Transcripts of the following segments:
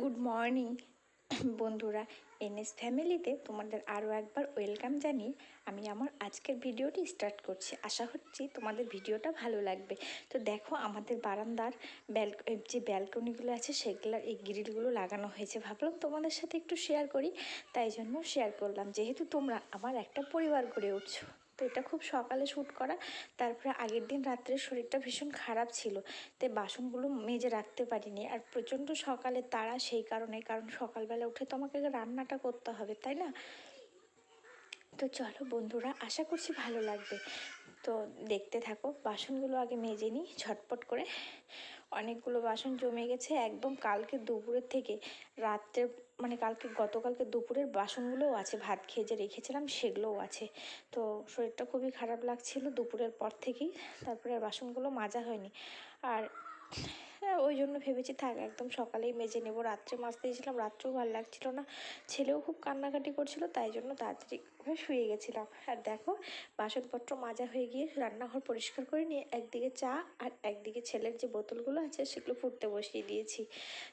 Good morning বন্ধুরা। NS ফ্যামিলিতে তোমাদের আরও একবার ওয়েলকাম জানিয়ে আমি আমার আজকের ভিডিওটি স্টার্ট করছি। আশা করছি তোমাদের ভিডিওটা ভালো লাগবে। তো দেখো, আমাদের বারান্দার ব্যাল যে ব্যালকনিগুলো আছে, সেগুলোর এই গ্রিলগুলো লাগানো হয়েছে। ভাবলাম তোমাদের সাথে একটু শেয়ার করি, তাই জন্য শেয়ার করলাম। যেহেতু তোমরা আমার একটা পরিবার গড়ে উঠছো। তো এটা খুব সকালে শ্যুট করা। তারপরে আগের দিন রাত্রে শরীরটা ভীষণ খারাপ ছিল। তাই বাসনগুলো মেজে রাখতে পারিনি। আর প্রচণ্ড সকালে তাড়া সেই কারণে, কারণ সকালবেলা উঠে তো আমাকে রান্নাটা করতে হবে, তাই না? তো চলো বন্ধুরা, আশা করছি ভালো লাগবে। তো দেখতে থাকো, বাসনগুলো আগে মেজে নিই ঝটপট করে। অনেকগুলো বাসন জমে গেছে একদম কালকে দুপুরের থেকে। রাত্রে মানে কালকে, গতকালকে দুপুরের বাসনগুলোও আছে, ভাত খেয়ে যে রেখেছিলাম, সেগুলোও আছে। তো শরীরটা খুবই খারাপ লাগছিল দুপুরের পর থেকেই, তারপরে বাসনগুলো মাজা হয়নি। আর ওই জন্য ভেবেছি, থাক, একদম সকালেই মেজে নেব। রাত্রে মাজতে গেছিলাম রাত্রেও ভালো লাগছিল না। ছেলেও খুব কান্নাকাটি করছিল, তাই জন্য তাড়াতাড়ি হয়ে শুয়ে গেছিলাম। আর দেখো, বাসনপত্র মাজা হয়ে গিয়ে রান্নাঘর পরিষ্কার করে নিয়ে একদিকে চা আর একদিকে ছেলের যে বোতলগুলো আছে, সেগুলো ফুটতে বসিয়ে দিয়েছি।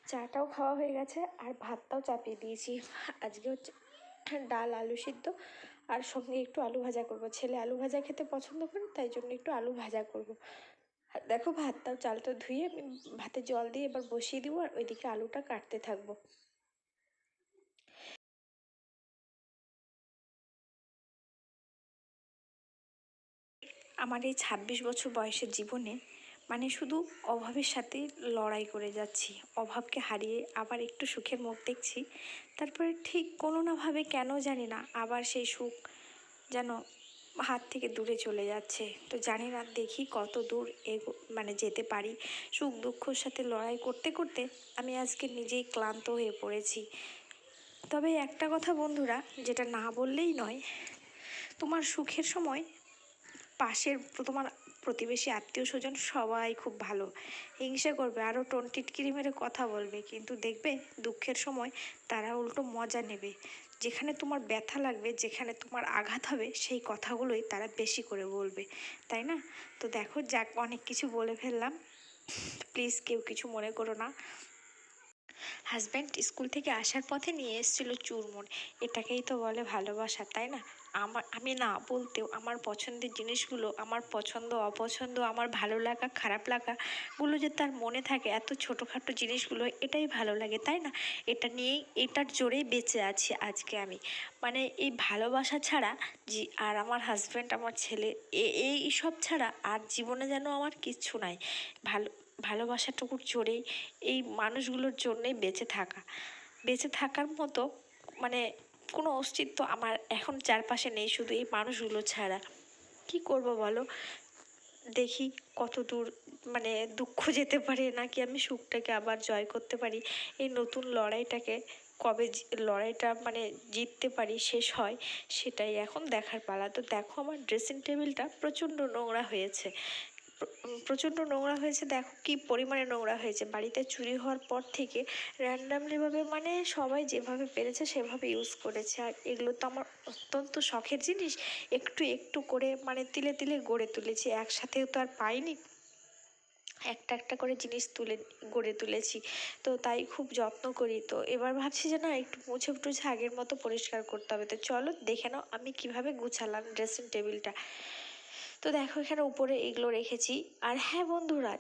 চাটাও খাওয়া হয়ে গেছে আর ভাতটাও চাপিয়ে দিয়েছি। আজকে হচ্ছে ডাল, আলু সিদ্ধ আর সঙ্গে একটু আলু ভাজা করব। ছেলে আলু ভাজা খেতে পছন্দ করে, তাই জন্য একটু আলু ভাজা করব। আর দেখো ভাতটাও চালটা ধুয়ে আমি ভাতে জল দিয়ে এবার বসিয়ে দিব আর ওইদিকে আলুটা কাটতে থাকব। আমার এই ছাব্বিশ বছর বয়সের জীবনে মানে শুধু অভাবের সাথে লড়াই করে যাচ্ছি, অভাবকে হারিয়ে আবার একটু সুখের মুখ দেখছি, তারপরে ঠিক কোনো নাভাবে কেন জানি না আবার সেই সুখ যেন হাত থেকে দূরে চলে যাচ্ছে। তো জানি না দেখি কত দূর এগো মানে যেতে পারি। সুখ দুঃখর সাথে লড়াই করতে করতে আমি আজকে নিজেই ক্লান্ত হয়ে পড়েছি। তবে একটা কথা বন্ধুরা, যেটা না বললেই নয়, তোমার সুখের সময় পাশের তোমার প্রতিবেশী আত্মীয় স্বজন সবাই খুব ভালো। হিংসা করবে আরও টোন টিটকিরি মেরে কথা বলবে, কিন্তু দেখবে দুঃখের সময় তারা উল্টো মজা নেবে। যেখানে তোমার ব্যথা লাগবে, যেখানে তোমার আঘাত হবে, সেই কথাগুলোই তারা বেশি করে বলবে, তাই না? তো দেখো, যাক, অনেক কিছু বলে ফেললাম। প্লিজ কেউ কিছু মনে করো না। হাজব্যান্ড স্কুল থেকে আসার পথে নিয়ে এসেছিল চুরমুন এটাকেই তো বলে ভালোবাসা, তাই না? আমার, আমি না বলতেও আমার পছন্দের জিনিসগুলো, আমার পছন্দ, অপছন্দ, আমার ভালো লাগা, খারাপ লাগাগুলো যে তার মনে থাকে, এত ছোটোখাটো জিনিসগুলো, এটাই ভালো লাগে, তাই না? এটা নিয়েই, এটার জোরেই বেঁচে আছি আজকে আমি। মানে এই ভালোবাসা ছাড়া জি, আর আমার হাজব্যান্ড আমার ছেলে এই সব ছাড়া আর জীবনে যেন আমার কিচ্ছু নাই। ভালো, ভালোবাসাটুকুর জোরেই, এই মানুষগুলোর জন্যেই বেঁচে থাকা। বেঁচে থাকার মতো মানে কোনো অস্তিত্ব আমার এখন চারপাশে নেই শুধু এই মানুষগুলো ছাড়া। কি করব বলো? দেখি কত দূর মানে দুঃখ যেতে পারে নাকি আমি সুখটাকে আবার জয় করতে পারি। এই নতুন লড়াইটাকে কবে লড়াইটা মানে জিততে পারি, শেষ হয়, সেটাই এখন দেখার পালা। তো দেখো আমার ড্রেসিং টেবিলটা প্রচণ্ড নোংরা হয়েছে। প্রচণ্ড নোংরা হয়েছে। দেখো কি পরিমাণে নোংরা হয়েছে। বাড়িতে চুরি হওয়ার পর থেকে র্যান্ডামলিভাবে মানে সবাই যেভাবে পেরেছে সেভাবে ইউজ করেছে। আর এগুলো তো আমার অত্যন্ত শখের জিনিস। একটু একটু করে মানে তিলে তিলে গড়ে তুলেছি। একসাথেও তো আর পাইনি। একটা একটা করে জিনিস তুলে গড়ে তুলেছি। তো তাই খুব যত্ন করি। তো এবার ভাবছি যে না, একটু মুছে টুছে আগের মতো পরিষ্কার করতে হবে। তো চলো দেখে নাও আমি কীভাবে গুছালাম ড্রেসিং টেবিলটা তো দেখো এখানে উপরে এগুলো রেখেছি। আর হ্যাঁ বন্ধুরা,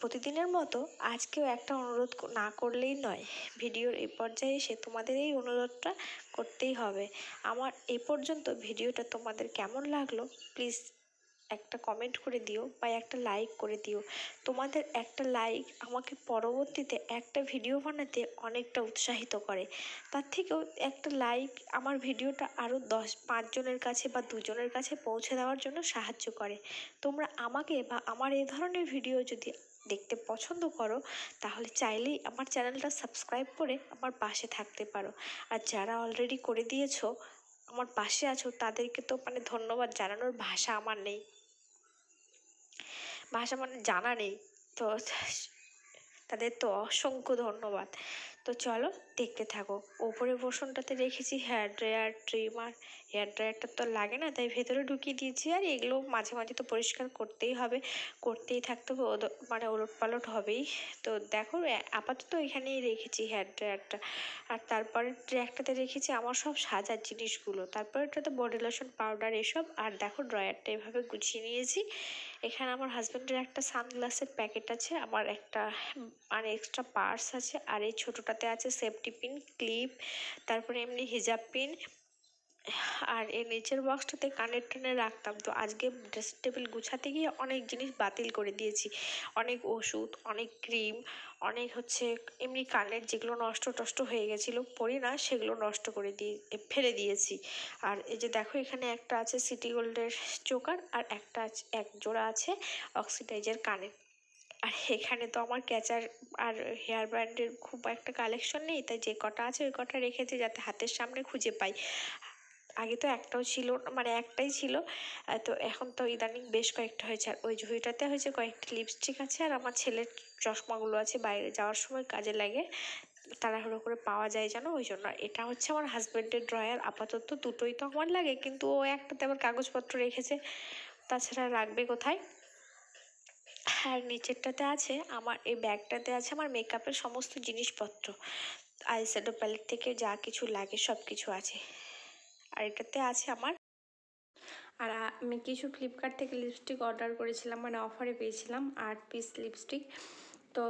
প্রতিদিনের মতো আজকেও একটা অনুরোধ না করলেই নয়, ভিডিওর এই পর্যায়ে এসে তোমাদের এই অনুরোধটা করতেই হবে। আমার এ পর্যন্ত ভিডিওটা তোমাদের কেমন লাগল প্লিজ একটা কমেন্ট করে দিও বা একটা লাইক করে দিও। তোমাদের একটা লাইক আমাকে পরবর্তীতে একটা ভিডিও বানাতে অনেকটা উৎসাহিত করে। তার থেকেও একটা লাইক আমার ভিডিওটা আরও দশ পাঁচজনের কাছে বা দুজনের কাছে পৌঁছে দেওয়ার জন্য সাহায্য করে। তোমরা আমাকে বা আমার এ ধরনের ভিডিও যদি দেখতে পছন্দ করো, তাহলে চাইলেই আমার চ্যানেলটা সাবস্ক্রাইব করে আমার পাশে থাকতে পারো। আর যারা অলরেডি করে দিয়েছ, আমার পাশে আছো, তাদেরকে তো মানে ধন্যবাদ জানানোর ভাষা আমার নেই। ভাষা মানে জানা নেই। তো তাদের তো অসংখ্য ধন্যবাদ। তো চলো দেখতে থাকো। ওপরে পোর্শনটাতে রেখেছি হেয়ার ড্রায়ার, ট্রিমার। হেয়ার ড্রায়ারটা তো লাগে না, তাই ভেতরে ঢুকিয়ে দিয়েছি। আর এগুলো মাঝে মাঝে তো পরিষ্কার করতেই হবে। করতেই থাকতে হবে মানে ওলট পালট হবেই। তো দেখো আপাতত এখানেই রেখেছি হেয়ার ড্রায়ারটা। আর তারপরে ট্র্যাকটাতে রেখেছি আমার সব সাজার জিনিসগুলো। তারপরে এটাতে বডি লোশন, পাউডার এসব। আর দেখো, ড্রয়ারটা এভাবে গুছিয়ে নিয়েছি। এখানে আমার হাজব্যান্ডের একটা সানগ্লাসের প্যাকেট আছে আমার একটা মানে এক্সট্রা পার্স আছে, আর এই ছোটোটাতে আছে সেফটি পিন ক্লিপ তারপরে এমনি হিজাব পিন আর এর নিচের বক্সটাতে কানের টানে রাখতাম। তো আজকে ড্রেসিং টেবিল গুছাতে গিয়ে অনেক জিনিস বাতিল করে দিয়েছি। অনেক ওষুধ, অনেক ক্রিম অনেক হচ্ছে এমনি কানের যেগুলো নষ্ট টষ্ট হয়ে গেছিল, পরি না, সেগুলো নষ্ট করে দিয়ে ফেলে দিয়েছি। আর এই যে দেখো এখানে একটা আছে সিটি গোল্ডের চোকার আর একটা আছে, এক জোড়া আছে অক্সিডাইজের কানের। আর এখানে তো আমার ক্যাচার আর হেয়ার ব্যান্ডের খুব একটা কালেকশন নেই, তাই যে কটা আছে ওই কটা রেখেছি যাতে হাতের সামনে খুঁজে পাই। আগে তো একটাও ছিল মানে একটাই ছিল। তো এখন তো ইদানিং বেশ কয়েকটা হয়েছে। আর ওই ঝুড়িটাতে হয়েছে কয়েকটা লিপস্টিক আছে, আর আমার ছেলের চশমাগুলো আছে বাইরে যাওয়ার সময় কাজে লাগে। তাড়াহুড়ো করে পাওয়া যায় যেন, ওই জন্য। এটা হচ্ছে আমার হাজব্যান্ডের ড্রয়ার আপাতত দুটোই তো আমার লাগে, কিন্তু ও একটাতে আবার কাগজপত্র রেখেছে, তাছাড়া রাখবে কোথায়? আর নিচেরটাতে আছে, আমার এই ব্যাগটাতে আছে আমার মেকআপের সমস্ত জিনিসপত্র। আইশ্যাডো প্যালেট থেকে যা কিছু লাগে সব কিছু আছে। আর এটাতে আছে আমার। আর আমি কিছু ফ্লিপকার্ট থেকে লিপস্টিক অর্ডার করেছিলাম মানে অফারে পেয়েছিলাম আট পিস লিপস্টিক তো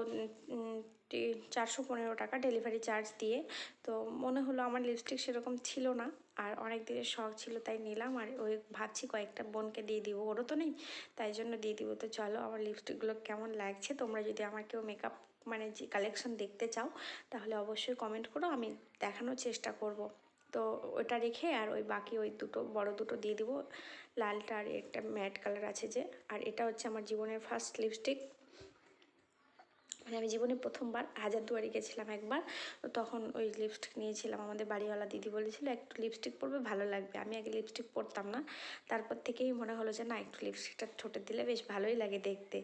চারশো পনেরো টাকা ডেলিভারি চার্জ দিয়ে। তো মনে হলো আমার লিপস্টিক সেরকম ছিল না, আর অনেক দিনের শখ ছিল, তাই নিলাম। আর ওই ভাবছি কয়েকটা বোনকে দিয়ে দিব, ওরও তো নেই, তাই জন্য দিয়ে দিব। তো চলো, আমার লিপস্টিকগুলো কেমন লাগছে? তোমরা যদি আমার কেউ মেকআপ মানে যে কালেকশন দেখতে চাও, তাহলে অবশ্যই কমেন্ট করো, আমি দেখানোর চেষ্টা করব। তো ওটা রেখে আর ওই বাকি ওই দুটো, বড় দুটো দিয়ে দিব। লালটা আর একটা ম্যাট কালার আছে যে। আর এটা হচ্ছে আমার জীবনের ফার্স্ট লিপস্টিক মানে আমি জীবনে প্রথমবার হাজারদুয়ারি গেছিলাম একবার। তো তখন ওই লিপস্টিক নিয়েছিলাম আমাদের বাড়িওয়ালা দিদি বলেছিল, একটু লিপস্টিক পরবে, ভালো লাগবে। আমি আগে লিপস্টিক পরতাম না। তারপর থেকেই মনে হলো যে, না, একটু লিপস্টিকটা ঠোঁটে দিলে বেশ ভালোই লাগে দেখতে।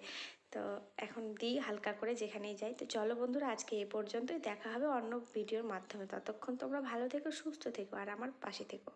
তো এখন দিই হালকা করে যেখানেই যাই। তো চলো বন্ধুরা, আজকে এ পর্যন্তই। দেখা হবে অন্য ভিডিওর মাধ্যমে। ততক্ষণ তোমরা ভালো থেকো, সুস্থ থেকো, আর আমার পাশে থেকো।